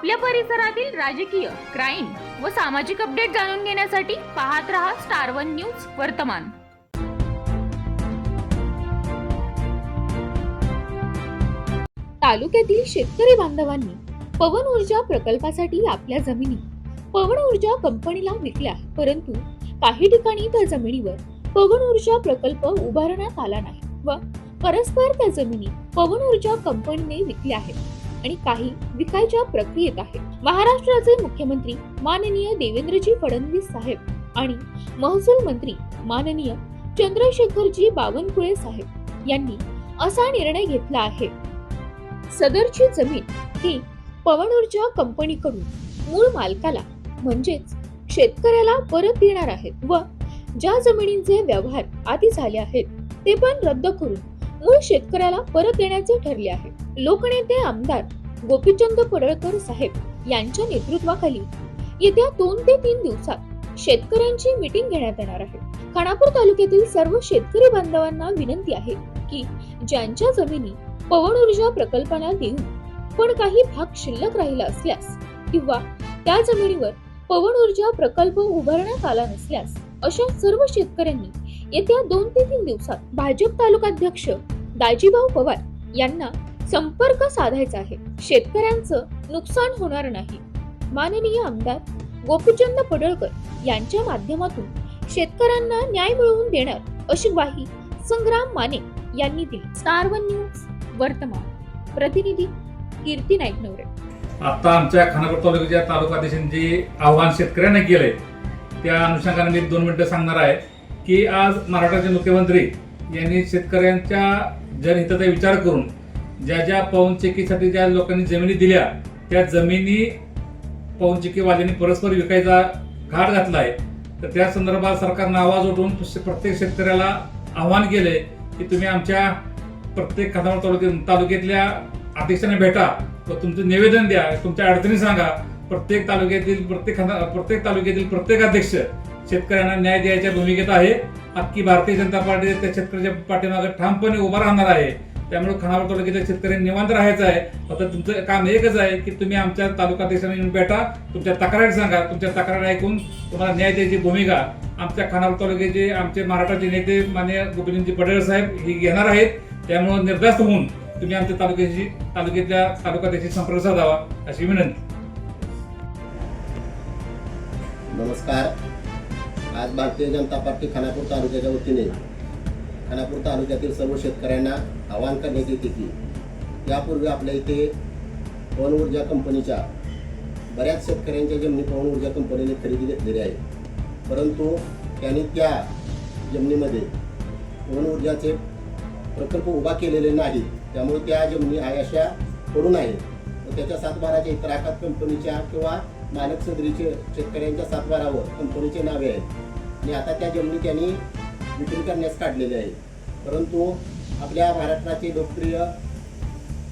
आपल्या परिसरातील राजकीय क्राईम व सामाजिक अपडेट जाणून घेण्यासाठी पाहत रहा स्टार वन न्यूज वर्तमान. तालुक्यातील शेतकरी बांधवांनी पवन ऊर्जा प्रकल्पासाठी आपल्या जमिनी पवन ऊर्जा कंपनीला विकल्या परंतु काही ठिकाणी त्या जमिनीवर पवन ऊर्जा प्रकल्प उभारण्यात आला नाही व परस्पर त्या जमिनी पवन ऊर्जा कंपनीने विकल्या आहेत. आणि काही विकायच्या प्रक्रियेत आहेत महाराष्ट्राचे मुख्यमंत्री माननीय देवेंद्रजी फडणवीस साहेब आणि महसूल मंत्री माननीय चंद्रशेखरजी बावनकुळे साहेब यांनी असा निर्णय घेतला आहे. सदरची जमीन ही पवन ऊर्जा कंपनीकडून मूळ मालकाला म्हणजेच शेतकऱ्याला परत देणार आहेत व ज्या जमिनींचे व्यवहार आधी झाले आहेत ते पण रद्द करून मूळ शेतकऱ्याला परत देण्याचे ठरले आहे. लोकनेते आमदार गोपीचंद पडळकर साहेब यांच्या नेतृत्वाखाली येत्या दोन ते तीन दिवसात शेतकऱ्यांची मीटिंग घेण्यात येणार आहे. खानापूर तालुक्यातील सर्व शेतकरी बांधवांना विनंती आहे की ज्यांच्या जमिनी पवन ऊर्जा प्रकल्पाला देऊन पण काही भाग शिल्लक राहिला असल्यास किंवा त्या जमिनीवर पवन ऊर्जा प्रकल्प उभारण्यात आला नसल्यास अशा सर्व शेतकऱ्यांनी येत्या दोन ते तीन दिवसात भाजप तालुकाध्यक्ष दाजीभाऊ पवार यांना संपर्क साधायचा आहे. शेतकऱ्यांचं नुकसान होणार नाही. माननीय आमदार गोपीचंद पडळकर यांच्या माध्यमातून शेतकऱ्यांना न्याय मिळवून देणार अशी ग्वाही संग्राम माने यांनी दिली. स्टार वन न्यूज वर्तमान. प्रतिनिधी कीर्ती नाईकनवरे. आता आमच्या खानापूर तालुक्याच्या तालुकाध्यक्षांनी जे आव्हान शेतकऱ्यांना केलंय त्या अनुषंगाने मी दोन मिनिटं सांगणार आहे. की आज महाराष्ट्राचे मुख्यमंत्री यांनी शेतकऱ्यांच्या जनहिताचा विचार करून ज्या ज्या पवनचेकीसाठी ज्या लोकांनी जमिनी दिल्या त्या जमिनी पवनचेकीवाल्यांनी परस्पर विकायचा घाट घातला आहे तर त्या संदर्भात सरकारनं आवाज उठवून प्रत्येक शेतकऱ्याला आव्हान केले की तुम्ही आमच्या प्रत्येक खानापूर तालुक्यात तालुक्यातल्या अध्यक्षांना भेटा व तुमचं निवेदन द्या तुमच्या अडचणी सांगा. प्रत्येक तालुक्यातील प्रत्येक खाना- प्रत्येक तालुक्यातील प्रत्येक अध्यक्ष शेतकऱ्यांना न्याय द्यायच्या भूमिकेत आहे. अख्खी भारतीय जनता पार्टी त्या शेतकऱ्याच्या पाठीमागे ठामपणे उभा राहणार आहे. त्यामुळे खानापूर तालुक्याच्या शेतकऱ्यांनी निवांत राहायचं आहे. फक्त तुमचं काम एकच आहे की तुम्ही आमच्या तालुकाध्यक्षांना येऊन भेटा. तुमच्या तक्रारी सांगा. तुमच्या तक्रारी ऐकून तुम्हाला न्याय द्यायची भूमिका आमच्या खानापूर तालुक्याचे आमचे महाराष्ट्राचे नेते मान्य गोपीचंदजी पटेल साहेब हे घेणार आहेत. त्यामुळे निर्धास्त होऊन तुम्ही आमच्या तालुक्याशी तालुक्यातल्या तालुकाध्यक्षी संपर्क साधावा अशी विनंती. नमस्कार. आज भारतीय जनता पार्टी खानापूर तालुक्याच्या वतीने खानापूर तालुक्यातील सर्व शेतकऱ्यांना आवाहन करण्यात येते की यापूर्वी आपल्या इथे पवन ऊर्जा कंपनीच्या बऱ्याच शेतकऱ्यांच्या जमिनी पवन ऊर्जा कंपनीने खरेदी घेतलेली आहे परंतु त्यांनी त्या जमिनीमध्ये पवन ऊर्जाचे प्रकल्प उभा केलेले नाहीत. त्यामुळे त्या जमिनी आयाशा पडून आहेत. त्याच्या सातबाराच्या इतर आखात कंपनीच्या किंवा मालक सदरीचे शेतकऱ्यांच्या सातबारावर कंपनीचे नावे आहेत. आणि आता त्या जमिनी त्यांनी विक्री करण्यास काढलेल्या आहेत परंतु आपल्या महाराष्ट्राचे लोकप्रिय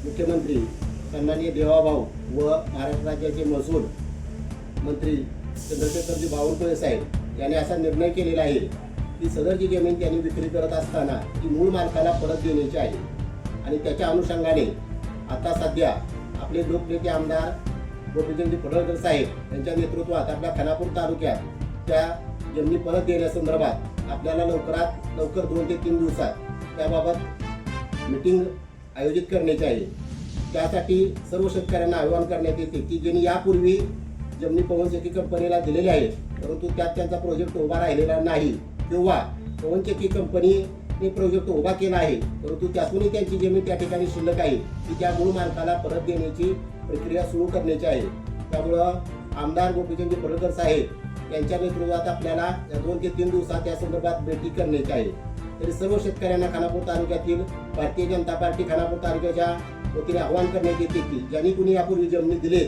मुख्यमंत्री सन्माननीय देवाभाऊ व महाराष्ट्र राज्याचे महसूल मंत्री चंद्रशेखरजी बावनकुळे साहेब यांनी असा निर्णय केलेला आहे की सदर जी जमीन त्यांनी विक्री करत असताना ती मूळ मालकाला परत देण्याची आहे. आणि त्याच्या अनुषंगाने आता सध्या आपले लोकनेते आमदार गोपीचंद पडळकर साहेब यांच्या नेतृत्वात आपल्या खानापूर तालुक्यात त्या जमिनी परत देण्यासंदर्भात आपल्याला लवकरात लवकर दोन ते तीन दिवसात त्याबाबत मिटिंग आयोजित करण्याची आहे. त्यासाठी सर्व शेतकऱ्यांना आवाहन करण्यात येते की ज्यांनी यापूर्वी जमिनी पवनचक्की कंपनीला दिलेली आहे परंतु त्यात त्यांचा प्रोजेक्ट उभा राहिलेला नाही किंवा पवनचक्की कंपनीने प्रोजेक्ट उभा केला आहे परंतु त्यातूनही त्यांची जमीन त्या ठिकाणी शिल्लक आहे की त्या मूळ मालकाला परत देण्याची प्रक्रिया सुरू करण्याची आहे. त्यामुळं आमदार गोपीचंद पडळकर साहेब यांच्या नेतृत्वात आपल्याला दोन ते तीन दिवसात या संदर्भात भेटी करण्याची आहे. तरी सर्व शेतकऱ्यांना खानापूर तालुक्यातील भारतीय जनता पार्टी खानापूर तालुक्याच्या वतीने आवाहन करण्यात येते की ज्यांनी कुणी यापूर्वी जमिनी दिले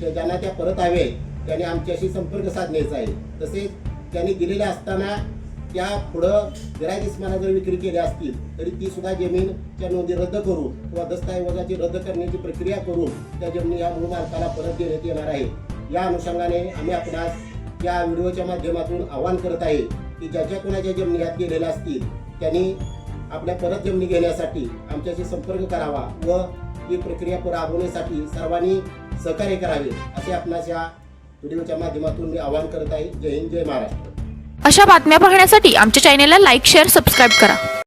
त्या ज्यांना त्या परत हवे त्यांनी आमच्याशी संपर्क साधण्याचा आहे. तसेच त्यांनी दिलेल्या असताना त्या पुढं गिरायकिस्माना जर विक्री केल्या असतील तरी ती सुद्धा जमीनच्या नोंदी रद्द करून किंवा दस्तऐवजाची रद्द करण्याची प्रक्रिया करून त्या जमिनी या मूळ मालकाला परत देण्यात येणार आहे. या अनुषंगाने आम्ही आपणास या व्हिडिओच्या माध्यमातून आवाहन करत आहे की ज्याच्या कोणाच्या जमिनी यात गेलेल्या असतील त्यांनी आपल्या परत जमिनी घेण्यासाठी आमच्याशी संपर्क करावा व ही प्रक्रिया राबवण्यासाठी सर्वांनी सहकार्य करावे असे आपणास या व्हिडिओच्या माध्यमातून मी आवाहन करत आहे. जय हिंद जय महाराष्ट्र. अशा बातम्या पाहण्यासाठी आमच्या चॅनेलला लाईक शेअर सबस्क्राईब करा.